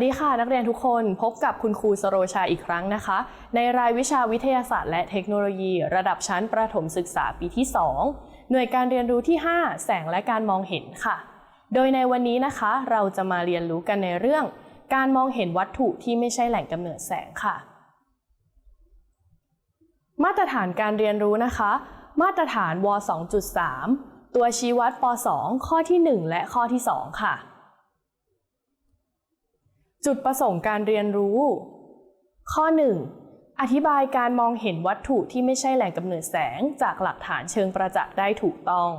สวัสดีค่ะนักเรียนทุกคนพบกับคุณครูสโรชาอีกครั้งนะคะ ในรายวิชาวิทยาศาสตร์และเทคโนโลยี ระดับชั้นประถมศึกษาปีที่ 2 หน่วยการเรียนรู้ที่ 5 แสงและการมองเห็นค่ะ โดยในวันนี้นะคะเราจะมาเรียนรู้กันในเรื่อง การมองเห็นวัตถุที่ไม่ใช่แหล่งกำเนิดแสงค่ะ มาตรฐานการเรียนรู้นะคะ มาตรฐานว 2.3 ตัวชี้วัดป 2 ข้อที่ 1 และข้อที่ 2 ค่ะ จุดประสงค์การเรียนรู้ ข้อ 1. อธิบายการมองเห็นวัตถุที่ไม่ใช่แหล่งกำเนิดแสงจากหลักฐานเชิงประจักษ์ได้ถูกต้อง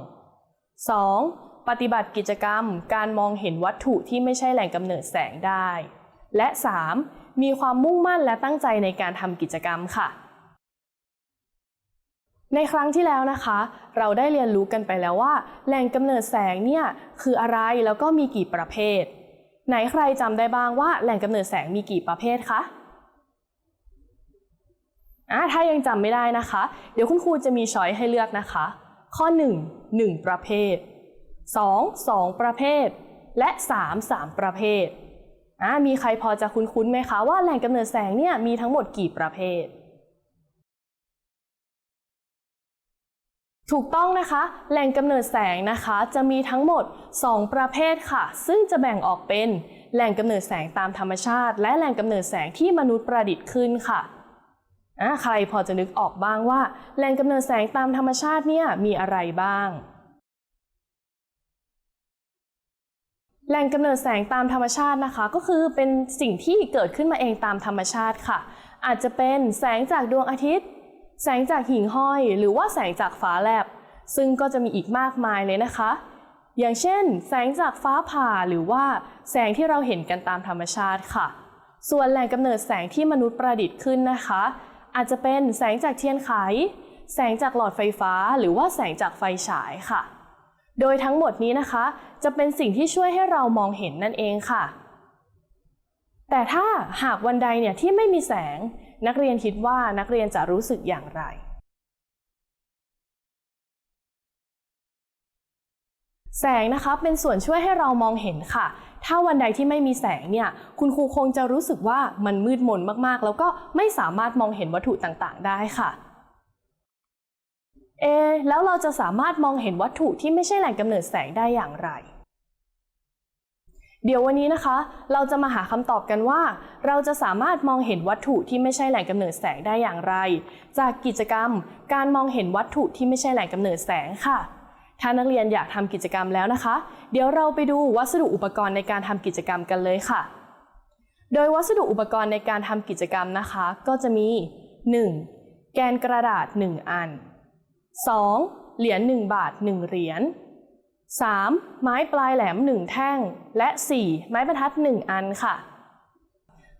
2. ปฏิบัติกิจกรรมการมองเห็นวัตถุที่ไม่ใช่แหล่งกำเนิดแสงได้ และ 3. มีความมุ่งมั่นและตั้งใจในการทำกิจกรรมค่ะ ในครั้งที่แล้วนะคะ เราได้เรียนรู้กันไปแล้วว่า แหล่งกำเนิดแสงเนี่ยคืออะไรแล้วก็มีกี่ประเภท ไหนใครจำได้บ้างว่าแหล่งกำเนิดแสงมีกี่ประเภทคะอะถ้ายังจำไม่ได้นะคะ เดี๋ยวคุณครูจะมีช้อยให้เลือกนะคะ ข้อ 1 1 ประเภท 2 2 ประเภท และ 3 3 ประเภทอะมีใครพอจะคุ้นๆไหมคะว่าแหล่งกำเนิดแสงเนี่ยมีทั้งหมดกี่ประเภท ถูกต้องนะคะ แหล่งกำเนิดแสงนะคะจะมีทั้งหมด 2 ประเภทค่ะ ซึ่งจะแบ่งออกเป็น แหล่งกำเนิดแสงตามธรรมชาติ และแหล่งกำเนิดแสงที่มนุษย์ประดิษฐ์ขึ้นค่ะอะใครพอจะนึกออกบ้างว่า แหล่งกำเนิดแสงตามธรรมชาติเนี่ยมีอะไรบ้าง แหล่งกำเนิดแสงตามธรรมชาตินะคะ ก็คือเป็นสิ่งที่เกิดขึ้นมาเองตามธรรมชาติค่ะ อาจจะเป็นแสงจากดวงอาทิตย์ แสงจากหิ่งห้อย หรือว่าแสงจากฟ้าแลบ ซึ่งก็จะมีอีกมากมายเลยนะคะ อย่างเช่น แสงจากฟ้าผ่าหรือว่าแสงที่เราเห็นกันตามธรรมชาติค่ะ ส่วนแหล่งกำเนิดแสงที่มนุษย์ประดิษฐ์ขึ้นนะคะ อาจจะเป็นแสงจากเทียนไข แสงจากหลอดไฟฟ้า หรือว่าแสงจากไฟฉายค่ะ โดยทั้งหมดนี้นะคะ จะเป็นสิ่งที่ช่วยให้เรามองเห็นนั่นเองค่ะแต่ถ้าหากวันใดเนี่ยที่ไม่มีแสง นักเรียนคิดว่านักเรียนจะรู้สึกอย่างไร แสงนะคะเป็นส่วนช่วยให้เรามองเห็นค่ะ ถ้าวันใดที่ไม่มีแสงเนี่ย คุณครูคงจะรู้สึกว่ามันมืดมนมากๆ แล้วก็ไม่สามารถมองเห็นวัตถุต่างๆ ได้ค่ะเอแล้วเราจะสามารถมองเห็นวัตถุที่ไม่ใช่แหล่งกำเนิดแสงได้อย่างไร เดี๋ยววันนี้นะคะ เราจะมาหาคำตอบกันว่า เราจะสามารถมองเห็นวัตถุที่ไม่ใช่แหล่งกำเนิดแสงได้อย่างไร จากกิจกรรม การมองเห็นวัตถุที่ไม่ใช่แหล่งกำเนิดแสงค่ะ ถ้านักเรียนอยากทำกิจกรรมแล้วนะคะ เดี๋ยวเราไปดูวัสดุอุปกรณ์ในการทำกิจกรรมกันเลยค่ะ โดยวัสดุอุปกรณ์ในการทำกิจกรรมนะคะ ก็จะมี 1. แกนกระดาษ 1 อัน 2. เหรียญ1บาท 1 เหรียญ 3. ไม้ปลายแหลม 1 แท่ง และ 4. ไม้บรรทัด 1 อันค่ะ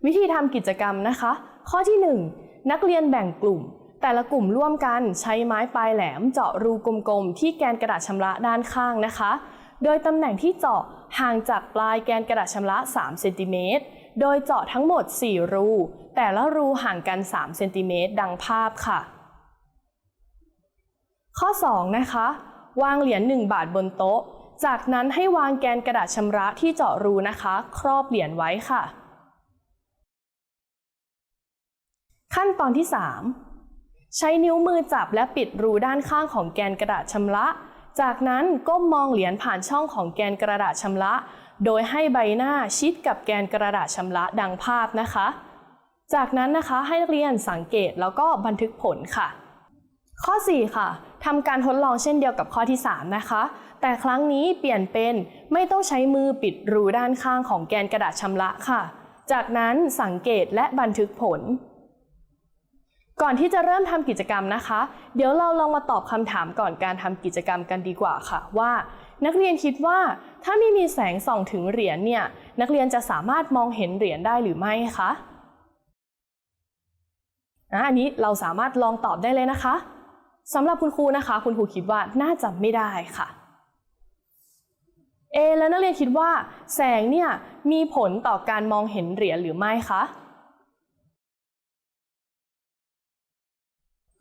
วิธีทำกิจกรรมนะคะ ข้อที่ 1 นักเรียนแบ่งกลุ่ม แต่ละกลุ่มร่วมกันใช้ไม้ปลายแหลมเจาะรูกลมๆ ที่แกนกระดาษชำระด้านข้างนะคะ โดยตำแหน่งที่เจาะห่างจากปลายแกนกระดาษชำระ 3 เซนติเมตร โดยเจาะทั้งหมด 4 รู แต่ละรูห่างกัน 3 เซนติเมตรดังภาพค่ะ ข้อ 2 นะคะ วางเหรียญ1บาทบนโต๊ะ จากนั้นให้วางแกนกระดาษชำระที่เจาะรูนะคะ ครอบเหรียญไว้ค่ะ ขั้นตอนที่ 3 ใช้นิ้วมือจับและปิดรูด้านข้างของแกนกระดาษชำระ จากนั้นก้มมองเหรียญผ่านช่องของแกนกระดาษชำระ โดยให้ใบหน้าชิดกับแกนกระดาษชำระดังภาพนะคะ จากนั้นนะคะให้นักเรียนสังเกตแล้วก็บันทึกผลค่ะ ข้อ 4 ค่ะทำการทดลองเช่นเดียวกับข้อที่ 3 นะคะ แต่ครั้งนี้เปลี่ยนเป็นไม่ต้องใช้มือปิดรูด้านข้างของแกนกระดาษชำระค่ะ จากนั้นสังเกตและบันทึกผล ก่อนที่จะเริ่มทำกิจกรรมนะคะ เดี๋ยวเราลองมาตอบคำถามก่อนการทำกิจกรรมกันดีกว่าค่ะว่า นักเรียนคิดว่าถ้าไม่มีแสงส่องถึงเหรียญเนี่ยนักเรียนจะสามารถมองเห็นเหรียญได้หรือไม่คะอะอันนี้เราสามารถลองตอบได้เลยนะคะ สำหรับคุณครูนะคะ คุณครูคิดว่าน่าจะไม่ได้ค่ะเอแล้วนักเรียนคิดว่า แสงเนี่ยมีผลต่อการมองเห็นเหรียญหรือไม่คะ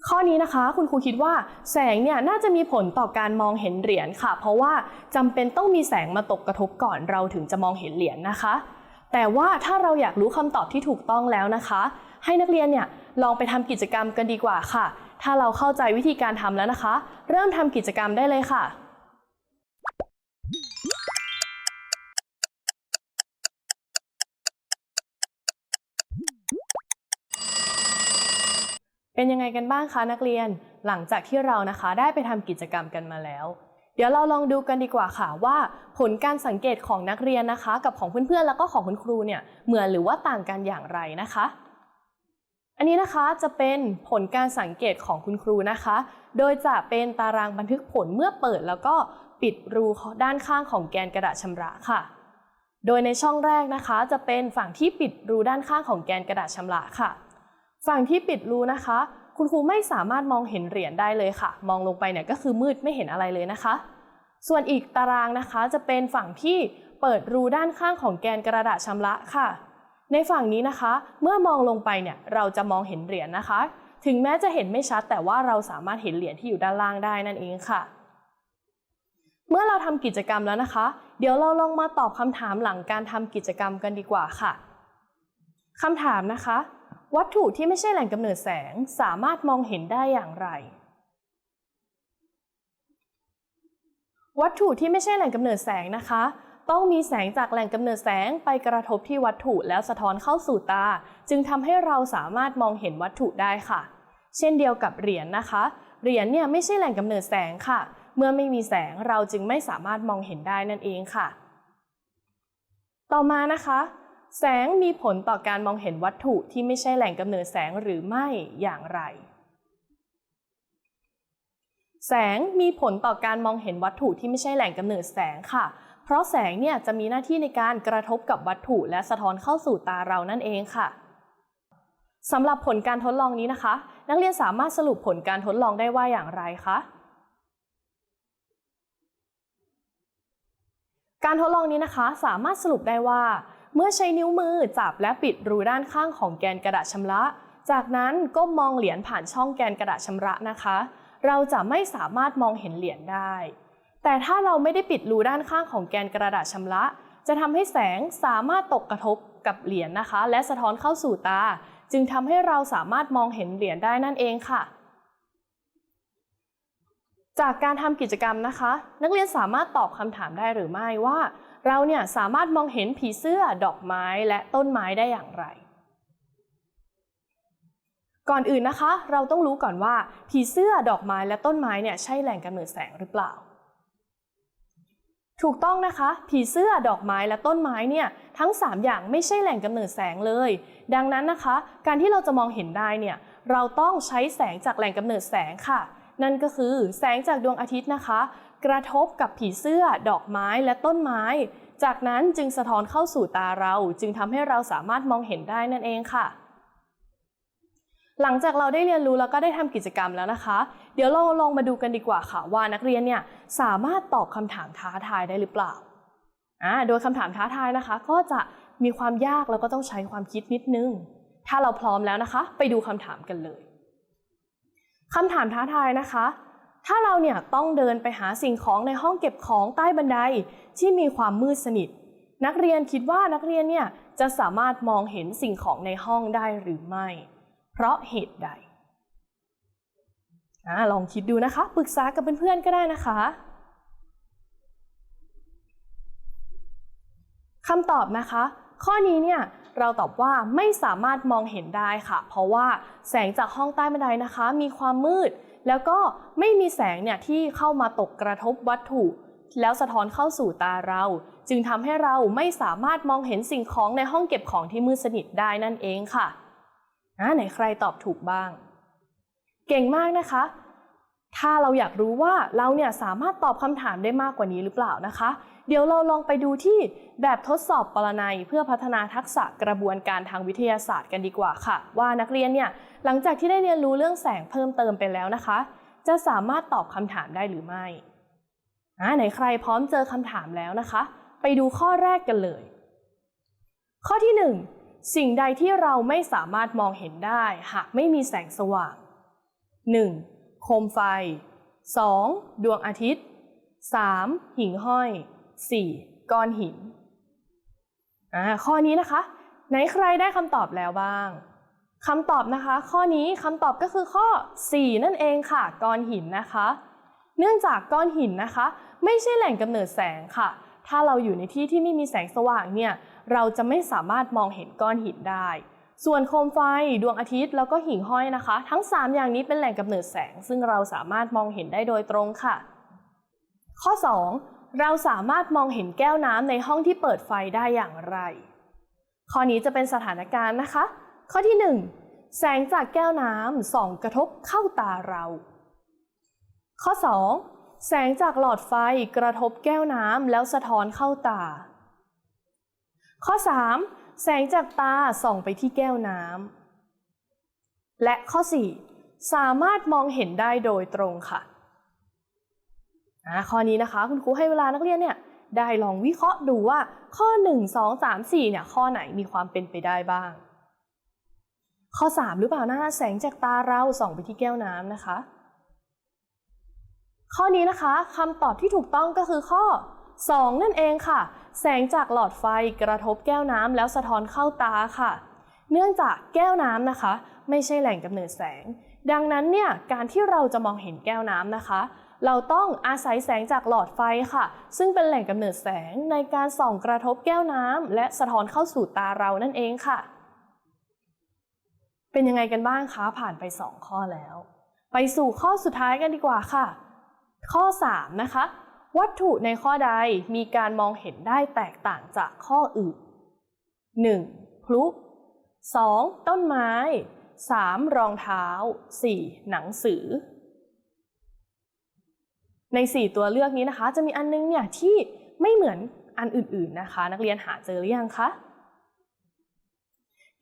ข้อนี้นะคะคุณครูคิดว่าแสงเนี่ยน่าจะมีผลต่อการมองเห็นเหรียญค่ะ เพราะว่าจำเป็นต้องมีแสงมาตกกระทบก่อนเราถึงจะมองเห็นเหรียญนะคะ แต่ว่าถ้าเราอยากรู้คำตอบที่ถูกต้องแล้วนะคะ ให้นักเรียนเนี่ยลองไปทำกิจกรรมกันดีกว่าค่ะ ถ้าเราเข้าใจวิธีการทำแล้วนะคะ เริ่มทำกิจกรรมได้เลยค่ะเป็นยังไงกันบ้างคะนักเรียน หลังจากที่เรานะคะได้ไปทำกิจกรรมกันมาแล้ว เดี๋ยวเราลองดูกันดีกว่าค่ะว่า ผลการสังเกตของนักเรียนนะคะ กับของเพื่อนๆแล้วก็ของคุณครูเนี่ยเหมือนหรือว่าต่างกันอย่างไรนะคะ อันนี้นะคะจะเป็นผลการสังเกตของคุณครูนะคะ โดยจะเป็นตารางบันทึกผลเมื่อเปิดแล้วก็ปิดรูด้านข้างของแกนกระดาษชำระค่ะ โดยในช่องแรกนะคะ จะเป็นฝั่งที่ปิดรูด้านข้างของแกนกระดาษชำระค่ะ ฝั่งที่ปิดรูนะคะ คุณครูไม่สามารถมองเห็นเหรียญได้เลยค่ะ มองลงไปเนี่ยก็คือมืดไม่เห็นอะไรเลยนะคะ ส่วนอีกตารางนะคะจะเป็นฝั่งที่เปิดรูด้านข้างของแกนกระดาษชำระค่ะ ในฝั่งนี้นะคะ เมื่อมองลงไปเนี่ยเราจะมองเห็นเหรียญนะคะ ถึงแม้จะเห็นไม่ชัด แต่ว่าเราสามารถเห็นเหรียญที่อยู่ด้านล่างได้นั่นเองค่ะ เมื่อเราทำกิจกรรมแล้วนะคะ เดี๋ยวเราลองมาตอบคำถามหลังการทำกิจกรรมกันดีกว่าค่ะคำถามนะคะ วัตถุที่ไม่ใช่แหล่งกำเนิดแสงสามารถมองเห็นได้อย่างไร วัตถุที่ไม่ใช่แหล่งกำเนิดแสงนะคะ ต้องมีแสงจากแหล่งกำเนิดแสงไปกระทบที่วัตถุแล้วสะท้อนเข้าสู่ตา จึงทำให้เราสามารถมองเห็นวัตถุได้ค่ะ เช่นเดียวกับเหรียญนะคะ เหรียญเนี่ยไม่ใช่แหล่งกำเนิดแสงค่ะ เมื่อไม่มีแสงเราจึงไม่สามารถมองเห็นได้นั่นเองค่ะ ต่อมานะคะ แสงมีผลต่อการมองเห็นวัตถุที่ไม่ใช่แหล่งกำเนิดแสงหรือไม่อย่างไรแสงมีผลต่อการมองเห็นวัตถุที่ไม่ใช่แหล่งกำเนิดแสงค่ะ ราะแสงเนี่ยจะมีหน้าที่ในการกระทบกับวัตถุ และสะท้อนเข้าสู่ตาเรานั่นเองค่ะสำหรับผลการทดลองนี้นะคะ นักเรียนสามารถสรุปผลการทดลองได้ว่าอย่างไรคะการทดลองนี้นะคะสามารถสรุปได้ว่า เมื่อใช้นิ้วมือจับและปิดรูด้านข้างของแกนกระดาษชำระ จากนั้นก้มมองเหรียญผ่านช่องแกนกระดาษชำระนะคะ เราจะไม่สามารถมองเห็นเหรียญได้ แต่ถ้าเราไม่ได้ปิดรูด้านข้างของแกนกระดาษชำระ จะทำให้แสงสามารถตกกระทบกับเหรียญนะคะ และสะท้อนเข้าสู่ตา จึงทำให้เราสามารถมองเห็นเหรียญได้นั่นเองค่ะ จากการทำกิจกรรมนะคะ นักเรียนสามารถตอบคำถามได้หรือไม่ว่า เราเนี่ยสามารถมองเห็นผีเสื้อดอกไม้และต้นไม้ได้อย่างไร ก่อนอื่นนะคะ เราต้องรู้ก่อนว่า ผีเสื้อดอกไม้และต้นไม้เนี่ยใช่แหล่งกำเนิดแสงหรือเปล่า ถูกต้องนะคะ ผีเสื้อดอกไม้และต้นไม้เนี่ยทั้ง 3 อย่างไม่ใช่แหล่งกำเนิดแสงเลย ดังนั้นนะคะ การที่เราจะมองเห็นได้เนี่ยเราต้องใช้แสงจากแหล่งกำเนิดแสงค่ะ นั่นก็คือแสงจากดวงอาทิตย์นะคะ กระทบกับผีเสื้อ ดอกไม้และต้นไม้ จากนั้นจึงสะท้อนเข้าสู่ตาเรา จึงทำให้เราสามารถมองเห็นได้นั่นเองค่ะ หลังจากเราได้เรียนรู้แล้วก็ได้ทำกิจกรรมแล้วนะคะ เดี๋ยวเราลองมาดูกันดีกว่าค่ะว่านักเรียนเนี่ยสามารถตอบคำถามท้าทายได้หรือเปล่าอ่าโดยคำถามท้าทายนะคะ ก็จะมีความยากแล้วก็ต้องใช้ความคิดนิดนึง ถ้าเราพร้อมแล้วนะคะ ไปดูคำถามกันเลยคำถามท้าทายนะคะ ถ้าเราเนี่ยต้องเดินไปหาสิ่งของในห้องเก็บของใต้บันไดที่มีความมืดสนิท นักเรียนคิดว่านักเรียนเนี่ยจะสามารถมองเห็นสิ่งของในห้องได้หรือไม่ เพราะเหตุใดอลองคิดดูนะคะ ปรึกษากับเพื่อนๆก็ได้นะคะคำตอบนะคะ ข้อนี้เนี่ยเราตอบว่าไม่สามารถมองเห็นได้ค่ะ เพราะว่าแสงจากห้องใต้บันไดนะคะ มีความมืด แล้วก็ไม่มีแสงเนี่ยที่เข้ามาตกกระทบวัตถุ แล้วสะท้อนเข้าสู่ตาเรา จึงทำให้เราไม่สามารถมองเห็นสิ่งของในห้องเก็บของที่มืดสนิทได้นั่นเองค่ะ อ่าไหนใครตอบถูกบ้าง เก่งมากนะคะ ถ้าเราอยากรู้ว่าเราเนี่ยสามารถตอบคำถามได้มากกว่านี้หรือเปล่านะคะ เดี๋ยวเราลองไปดูที่แบบทดสอบปรนัยเพื่อพัฒนาทักษะกระบวนการทางวิทยาศาสตร์กันดีกว่าค่ะ ว่านักเรียนเนี่ยหลังจากที่ได้เรียนรู้เรื่องแสงเพิ่มเติมไปแล้วนะคะ จะสามารถตอบคำถามได้หรือไม่อ่าไหนใครพร้อมเจอคำถามแล้วนะคะ ไปดูข้อแรกกันเลย ข้อที่ 1 สิ่งใดที่เราไม่สามารถมองเห็นได้หากไม่มีแสงสว่าง 1. โคมไฟ 2. ดวงอาทิตย์ 3. หิ่งห้อย 4. ก้อนหินข้อนี้นะคะ ไหนใครได้คำตอบแล้วบ้างคำตอบนะคะ ข้อนี้คำตอบก็คือข้อ 4 นั่นเองค่ะ ก้อนหินนะคะ เนื่องจากก้อนหินนะคะ ไม่ใช่แหล่งกำเนิดแสงค่ะ ถ้าเราอยู่ในที่ที่ไม่มีแสงสว่างเนี่ย เราจะไม่สามารถมองเห็นก้อนหินได้ ส่วนโคมไฟ ดวงอาทิตย์แล้วก็หิ่งห้อยนะคะ ทั้ง 3 อย่างนี้เป็นแหล่งกำเนิดแสง ซึ่งเราสามารถมองเห็นได้โดยตรงค่ะ ข้อ 2 เราสามารถมองเห็นแก้วน้ำในห้องที่เปิดไฟได้อย่างไร ข้อนี้จะเป็นสถานการณ์นะคะ ข้อที่ 1 แสงจากแก้วน้ำส่องกระทบเข้าตาเรา ข้อ 2 แสงจากหลอดไฟกระทบแก้วน้ำแล้วสะท้อนเข้าตา ข้อ 3 แสงจากตาส่องไปที่แก้วน้ำและข้อ 4 สามารถมองเห็นได้โดยตรงค่ะอ่าข้อนี้นะคะคุณครูให้เวลานักเรียนเนี่ยได้ลองวิเคราะห์ดูว่าข้อ 1 2 3 4เนี่ยข้อไหนมีความเป็นไปได้บ้าง ข้อ 3 หรือเปล่านะแสงจากตาเราส่องไปที่แก้วน้ำนะคะ ข้อนี้นะคะคำตอบที่ถูกต้องก็คือข้อ 2 นั่นเองค่ะ แสงจากหลอดไฟกระทบแก้วน้ำแล้วสะท้อนเข้าตาค่ะ เนื่องจากแก้วน้ำนะคะ ไม่ใช่แหล่งกำเนิดแสง ดังนั้นเนี่ยการที่เราจะมองเห็นแก้วน้ำนะคะ เราต้องอาศัยแสงจากหลอดไฟค่ะ ซึ่งเป็นแหล่งกำเนิดแสงในการส่องกระทบแก้วน้ำและสะท้อนเข้าสู่ตาเรานั่นเองค่ะ เป็นยังไงกันบ้างคะผ่านไป 2 ข้อแล้ว ไปสู่ข้อสุดท้ายกันดีกว่าค่ะ ข้อ 3 นะคะ วัตถุในข้อใดมีการมองเห็นได้แตกต่างจากข้ออื่น 1. พลุ 2. ต้นไม้ 3. รองเท้า 4. หนังสือ ใน 4 ตัวเลือกนี้นะคะ จะมีอันนึงเนี่ยที่ไม่เหมือนอันอื่นๆนะคะ นักเรียนหาเจอหรือยังคะ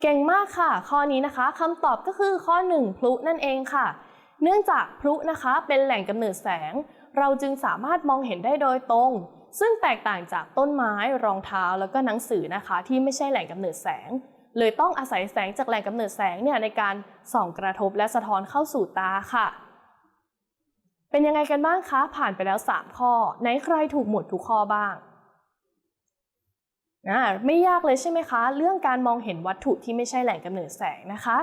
เก่งมากค่ะ ข้อนี้นะคะคำตอบก็คือข้อ 1 พลุนั่นเองค่ะ เนื่องจากพลุนะคะเป็นแหล่งกำเนิดแสง เราจึงสามารถมองเห็นได้โดยตรง ซึ่งแตกต่างจากต้นไม้รองเท้าแล้วก็หนังสือนะคะ ที่ไม่ใช่แหล่งกำเนิดแสง เลยต้องอาศัยแสงจากแหล่งกำเนิดแสงเนี่ยในการส่องกระทบและสะท้อนเข้าสู่ตาค่ะ เป็นยังไงกันบ้างคะ ผ่านไปแล้ว 3 ข้อไหนใครถูกหมดทุกข้อบ้างไม่ยากเลยใช่ไหมคะ เรื่องการมองเห็นวัตถุที่ไม่ใช่แหล่งกำเนิดแสงนะคะ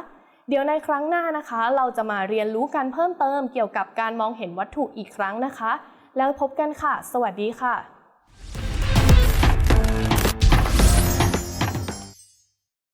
เดี๋ยวในครั้งหน้านะคะ เราจะมาเรียนรู้กันเพิ่มเติมเกี่ยวกับการมองเห็นวัตถุอีกครั้งนะคะ แล้วพบกันค่ะ สวัสดีค่ะ